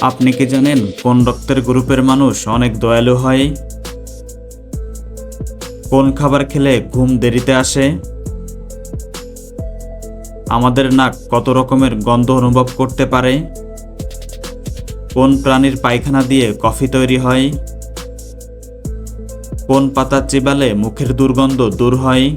আপনি কি জানেন কোন রক্তের গ্রুপের মানুষ অনেক দয়ালু হয়? কোন খাবার খেলে ঘুম দেরিতে আসে? আমাদের নাক কত রকমের গন্ধ অনুভব করতে পারে? কোন প্রাণীর পায়খানা দিয়ে কফি তৈরি হয়? কোন পাতা চিবালে মুখের দুর্গন্ধ দূর হয়?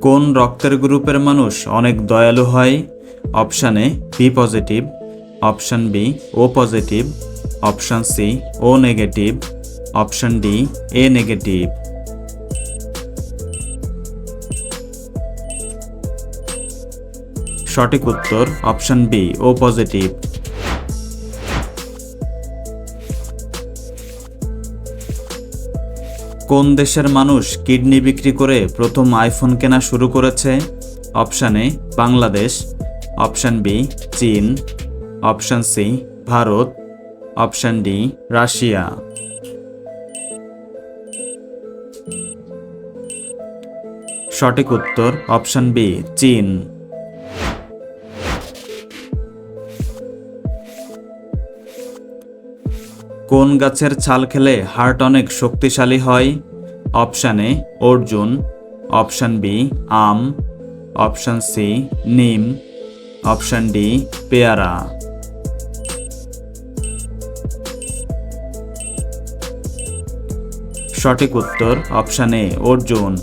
কোন রক্তের গ্রুপের মানুষ অনেক দয়ালু হয়? Option A B positive option B O positive option C O negative option D A negative সঠিক উত্তর অপশান বি ও পজিটিভ কোন দেশের মানুষ কিডনি বিক্রি করে প্রথম আইফোন কেনা শুরু করেছে? Option A, Bangladesh. Option B, চীন। Option C, Bharat. Option D, Russia. সঠিক উত্তর অপশান বি, চীন। কোন গাছের ছাল খেলে হার্ট অনেক শক্তিশালী হয়? অপশান এ, অর্জুন। অপশান বি, আম। অপশান সি, নিম। অপশান ডি, পেয়ারা। সঠিক উত্তর অপশান এ, অর্জুন।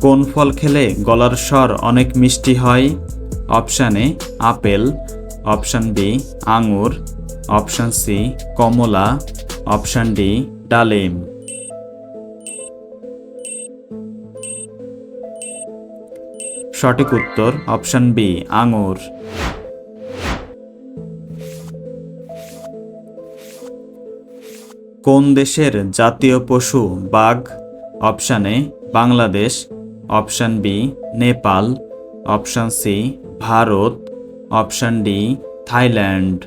কোন ফল খেলে গলার স্বর অনেক মিষ্টি হয়? Option A, apple. Option B, আঙুর। অপশান সি, কমলা। অপশান ডি, ডালিম। সঠিক উত্তর, অপশান বি, আঙুর। কোন দেশের জাতীয় পশু বাঘ? Option A, Bangladesh. Option B, Nepal. Option C, Bharat. Option D, Thailand.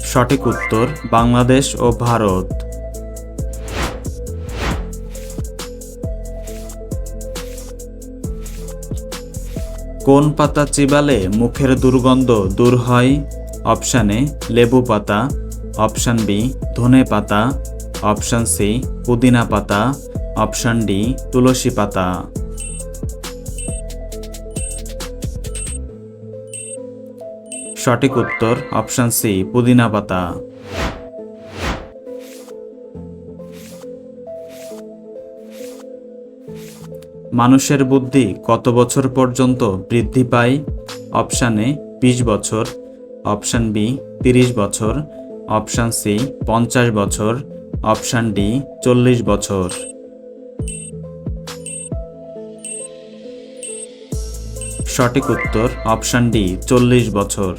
সঠিক উত্তর, বাংলাদেশ ও ভারত। কোন পাতা চিবালে মুখের দুর্গন্ধ দূর হয়? অপশানে লেবু পাতা। অপশান বি, ধনে পাতা। অপশান সি, পুদিনা পাতা। অপশান ডি, তুলসী পাতা। সঠিক উত্তর অপশান সি, পুদিনা পাতা। মানুষের বুদ্ধি কত বছর পর্যন্ত বৃদ্ধি পায়? অপশান বিশ বছর। অপশান বি, তিরিশ বছর। অপশান সি, পঞ্চাশ বছর। অপশান ডি, চল্লিশ বছর। সঠিক উত্তর, অপশান ডি, চল্লিশ বছর।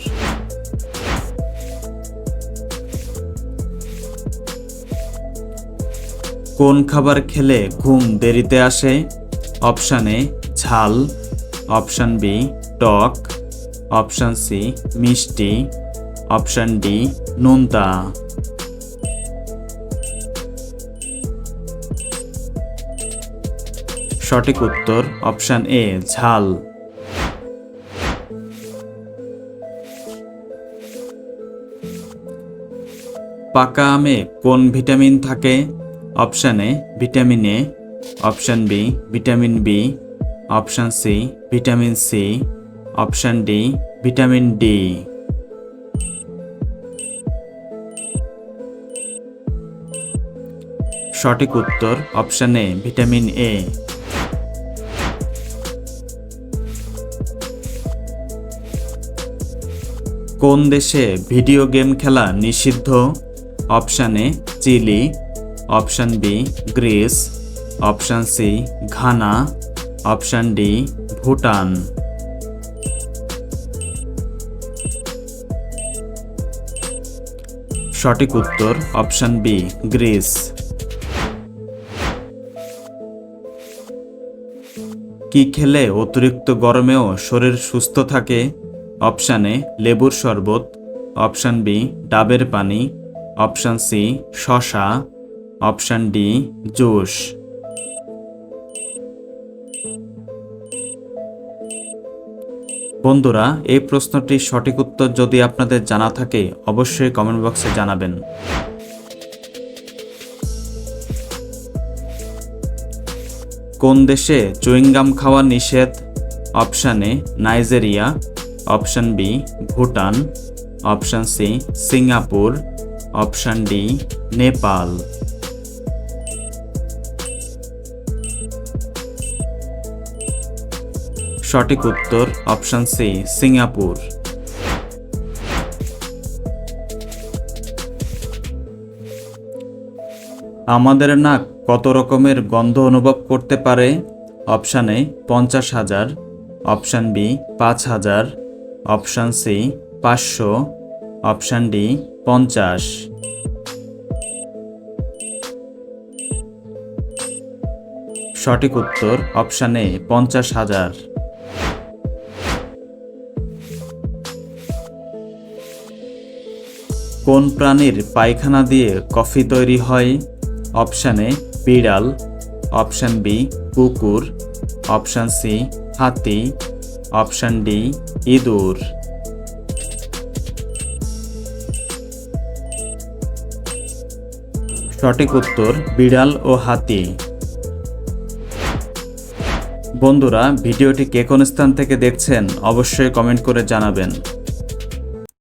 কোন খাবার খেলে ঘুম দেরিতে আসে? অপশান এ, ঝাল। অপশান বি, টক। অপশান সি, মিষ্টি। অপশান ডি নোনতা সঠিক উত্তর অপশান এ ঝাল। পাকা আমে কোন ভিটামিন থাকে? Option A vitamin A option B vitamin B option C vitamin C option D vitamin D সঠিক উত্তর অপশান এ, ভিটামিন এ। কোন দেশে ভিডিও গেম খেলা নিষিদ্ধ? Option A, Chile. Option B, Greece. Option C, Ghana. Option D, Bhutan. সঠিক উত্তর option B, Greece. কি খেলে অতিরিক্ত গরমেও শরীর সুস্থ থাকে? অপশান এ, লেবুর শরবত। অপশান বি, ডাবের পানি। অপশান সি শশা অপশান ডি, জুস। বন্ধুরা, এই প্রশ্নটির সঠিক উত্তর যদি আপনাদের জানা থাকে, অবশ্যই কমেন্ট বক্সে জানাবেন। কোন দেশে চুইংগাম খাওয়া নিষেধ? Option A, Nigeria. Option B, Bhutan. Option C, Singapore. Option D, Nepal. সঠিক উত্তর, অপশান সি, সিঙ্গাপুর। আমাদের নাক কত রকমের গন্ধ অনুভব করতে পারে? অপশান এ, পঞ্চাশ হাজার। অপশান বি, পাঁচ হাজার। অপশান সি, পাঁচশো। অপশান ডি, পঞ্চাশ। সঠিক উত্তর অপশান এ, পঞ্চাশ হাজার। কোন প্রাণীর পায়খানা দিয়ে কফি তৈরি হয়? অপশান এ, বিড়াল, অপশান বি, কুকুর, অপশান সি, হাতি, অপশান ডি, ইঁদুর। সঠিক উত্তর, বিড়াল ও হাতি। বন্ধুরা, ভিডিওটি কে কোন স্থান থেকে দেখছেন, অবশ্যই কমেন্ট করে জানাবেন।